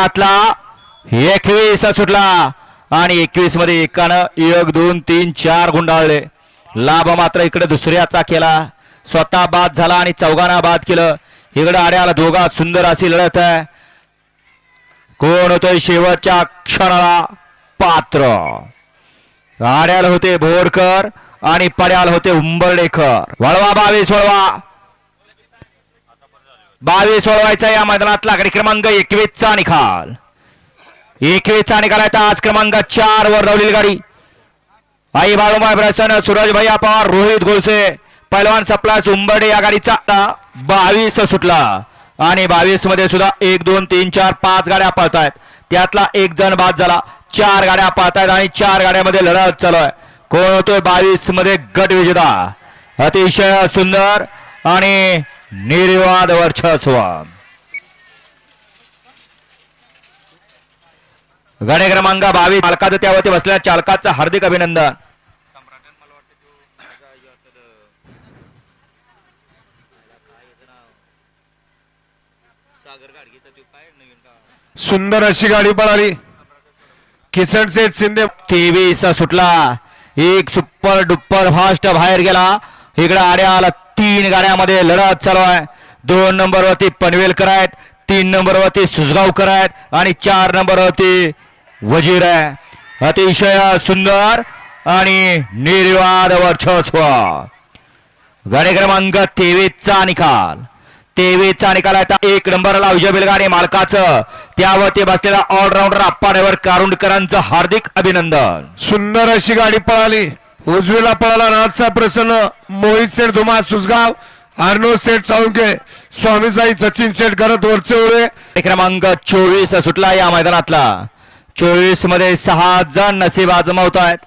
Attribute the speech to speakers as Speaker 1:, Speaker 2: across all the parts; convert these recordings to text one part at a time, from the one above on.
Speaker 1: मैदानातला एकवीस सुटला. आणि एकवीसमध्ये एकानं एक दोन तीन चार गुंडाळले लाभ मात्र इकडे दुसऱ्याचा केला. स्वतः बाद झाला आणि चौघांना बाद केलं. इकडे आड्याला दोघा सुंदर अशी लढत आहे. कोण होतोय शेवटच्या क्षणाला? पात्र. आड्याला होते भोरकर आणि पड्याला होते उंबर्डेकर वळवा बावीस वळवा. बावीस वळवायचा या मैदानातला गडी क्रमांक एकवीसचा निकाल. एकवीसचा निकाल आहे तर आज क्रमांक चार वर धावलेली गाडी. आई बाळूमाय प्रसन्न सूरज भैया पवार रोहित गोलसे पैलवान सप्लास उंबर्डे या गाडीचा बावीस सुटला. आणि बावीसमध्ये सुद्धा एक दोन तीन चार पाच गाड्या पळतायत. त्यातला एक जण बाद झाला. चार गाड्या पाहतायत आणि चार गाड्यामध्ये लढत चालू आहे. कोण होतोय बावीसमध्ये गट विजेता? अतिशय सुंदर आणि निर्वाद वर्चस्व। गणे क्रमांक बावीस मालकाचं त्यावरती बसलेल्या चालकाचं हार्दिक अभिनंदन.
Speaker 2: सुंदर अशी गाडी पळाली. किसन सेठ शिंदे.
Speaker 1: तेवीस सुटला. एक सुपर डुप्पर फास्ट बाहेर गेला. इकडे आड्या आला तीन गाड्यामध्ये लढत चालू आहे. दोन नंबरवरती पनवेलकर आहेत तीन नंबरवरती सुजगावकर आहेत आणि चार नंबरवरती वजीर आहे. अतिशय सुंदर आणि निर्वाद वर्चस्व. गाडी क्रमांक तेवीसचा निकाल. तेवीसचा निकाल आहे एक नंबरला विजय बेलगाडी मालकाचं. त्यावरती बसलेला ऑलराऊंडर आप्पा ड्रायव्हर कारुंडकरांचं हार्दिक अभिनंदन.
Speaker 2: सुंदर अशी गाडी पळाली. उजवीला पळाला नाथचा प्रसन्न मोहित सेठ धुमा सुसगाव अर्नो सेठ साळुंके स्वामीसाई सचिन सेठ करत वरचे उडे.
Speaker 1: क्रमांक चोवीस सुटला या मैदानातला. चोवीसमध्ये सहा जण नसीब आजमावत आहेत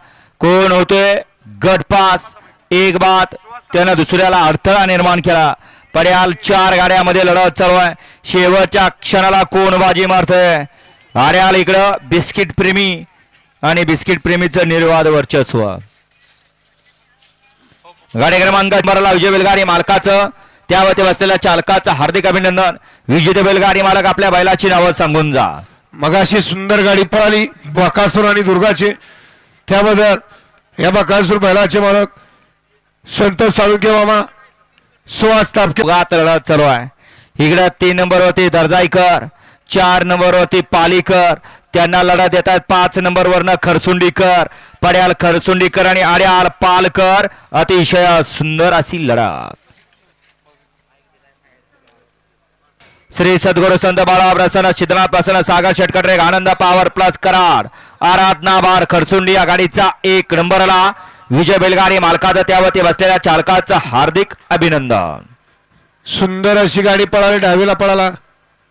Speaker 1: कोण होतोय गटपास एक बात त्यानं दुसऱ्याला अडथळा निर्माण केला. पड्याल चार गाड्यामध्ये लढत चालू आहे. शेवटच्या क्षणाला कोण बाजी मारतोय? आर्याल इकडं बिस्किट प्रेमी. आणि बिस्किट प्रेमीचं निर्वाद वर्चस्व. गाडी क्रमांक मराला विजय बैलगाडी मालकाचं. त्यावरती बसलेल्या चालकाचं हार्दिक अभिनंदन. विजेते बैलगाडी मालक आपल्या बैलाची नावं सांगून जा.
Speaker 2: मगाशी सुंदर गाडी पळाली बकासूर आणि दुर्गाचे. त्याबद्दल या बकासूर बैलाचे मालक संतोष साळुंके मामा सुहास तापके.
Speaker 1: गात लढत चालू आहे. इकडे तीन नंबर वरती दर्जाईकर चार नंबर वरती पालीकर. त्यांना लढत देतात पाच नंबर वरनं खरसुंडीकर. पड्याल खरसुंडीकर आणि आड्याल पालकर. अतिशय सुंदर अशी लढत. श्री सद्गुरु संत बाळा प्रसन्न सिद्धनाथ प्रसन्न सागर शेटकटरे आनंद पॉवर प्लस कराड. आराधना बार खरसुंडी या गाडीचा एक नंबरला. विजय बेलगाडी मालकाचा त्यावरती बसलेल्या चालकाचं हार्दिक अभिनंदन.
Speaker 2: सुंदर अशी गाडी पळाली डावीला पळाला.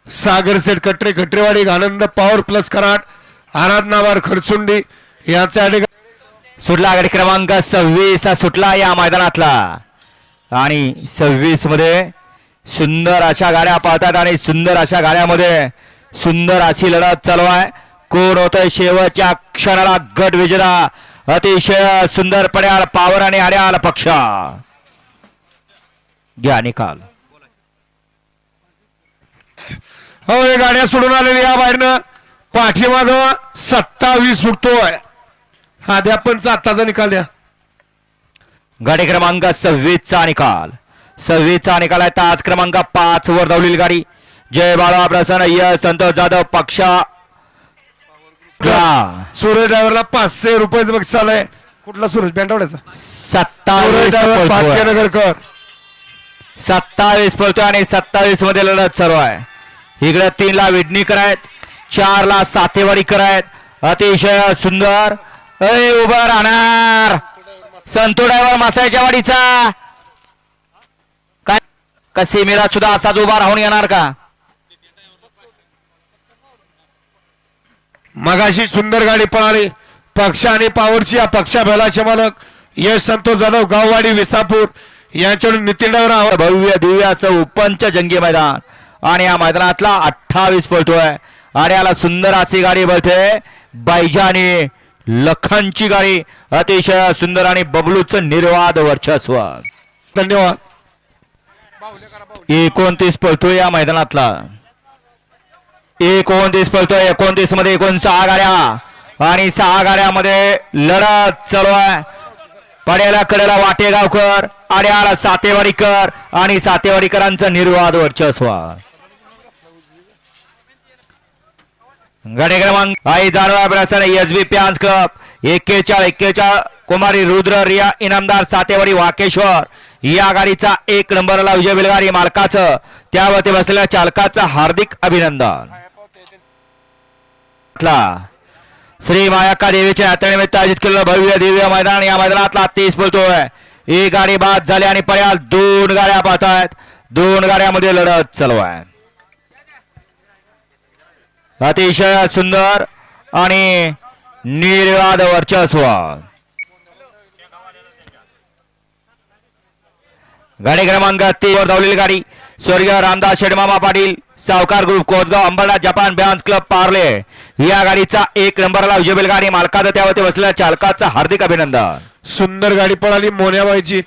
Speaker 2: Sagar Shetkatre Katrewadi Anand power plus Karad. आराधनावार Kharsundi याचा आणि
Speaker 1: सुटला गाडी क्रमांक सव्वीस हा सुटला या मैदानातला. आणि सव्वीसमध्ये सुंदर अशा गाड्या पळतात आणि सुंदर अशा गाड्यामध्ये सुंदर अशी लढत चालू आहे. कोण होतंय शेवटच्या क्षणाला? गट विजेता अतिशय सुंदर पड्याल पावर आणि आड्याल पक्ष. घ्या निकाल.
Speaker 2: हो हे गाड्या सोडून आलेली या बाहेरनं. पाठीमाग सत्तावीस सुटतोय हा द्या पंच आत्ताचा निकाल द्या.
Speaker 1: गाडी क्रमांक सव्वीस चा निकाल. सव्वीस चा निकाल आहे ताज क्रमांक पाच वर धावलेली गाडी. जय बाळा प्रसन्न यश संतोष जाधव पक्षा.
Speaker 2: सूरज ड्रायव्हरला पाचशे रुपयाचं बघ चालय कुठला सूरज? बँडवड्याचा
Speaker 1: सत्तावीस.
Speaker 2: भाग्यनगरकर.
Speaker 1: सत्तावीस पळतोय आणि सत्तावीसमध्ये लढत चालू आहे. इकडे तीन ला विडणीकर आहेत चार ला सातेवाडीकर आहेत. अतिशय सुंदर. अय उभं राहणार. संतो ड्रायव्हर मासायच्या वाडीचा. काय? का सेमीला सुद्धा असाच उभा राहून येणार का?
Speaker 2: मगाशी सुंदर गाडी पळाली. पक्ष आणि पावरची या पक्षा बैलाचे मालक यश संतोष जाधव गाववाडी विसापूर यांच्याकडून नितीन ड्रायव्हर आवाज
Speaker 1: भव्य दिव्य असं उपंच जंगी मैदान. आणि या मैदानातला अठ्ठावीस पळतोय. आणि याला सुंदर अशी गाडी बळते. बैजा आणि लखनची गाडी अतिशय सुंदर आणि बबलूचं निर्वाद वर्चस्व.
Speaker 2: धन्यवाद.
Speaker 1: एकोणतीस पळतोय या मैदानातला. एकोणतीस पळतोय एकोणतीसमध्ये एकोण सहा गाड्या. आणि सहा गाड्यामध्ये लढत चालू आहे. पड्याला कडेला वाटेगावकर आड्याला सातेवाडीकर आणि सातेवाडीकरांचं निर्वाद वर्चस्व. गडे क्रमांक आई जाणवा प्रसन्न एस बी प्यांस कप. एक्केचाळ एक्केचाळ कुमारी रुद्र रिया इनामदार सातेवाडी वाकेश्वर. या गाडीचा एक नंबरला विजय बेलगाडी मालकाचं. त्यावरती बसलेल्या चालकाचं हार्दिक अभिनंदन. श्री मायाका देवीच्या यात्रेनिमित्त आयोजित केलेलं भव्य दिव्य मैदान या मैदानातला तीस बोलतोय एक गाडी बाद झाली आणि पर्याल दोन गाड्या पाहत आहेत. दोन गाड्यामध्ये लढत चालू आहे. अतिशय सुंदर आणि निर्वाद वर्चस्व. गाडी क्रमांक तीन वर धावलेली गाडी. स्वर्गीय रामदास शेडमामा पाटील सावकार ग्रुप कोसगाव अंबरनाथ जपान बॅन्स क्लब पार्ले. या गाडीचा एक नंबरला विजयबेल गाडी मालकाचा त्यावरती बसलेल्या चालकाचा हार्दिक अभिनंदन.
Speaker 2: सुंदर गाडी पळाली मोन्याबाईची.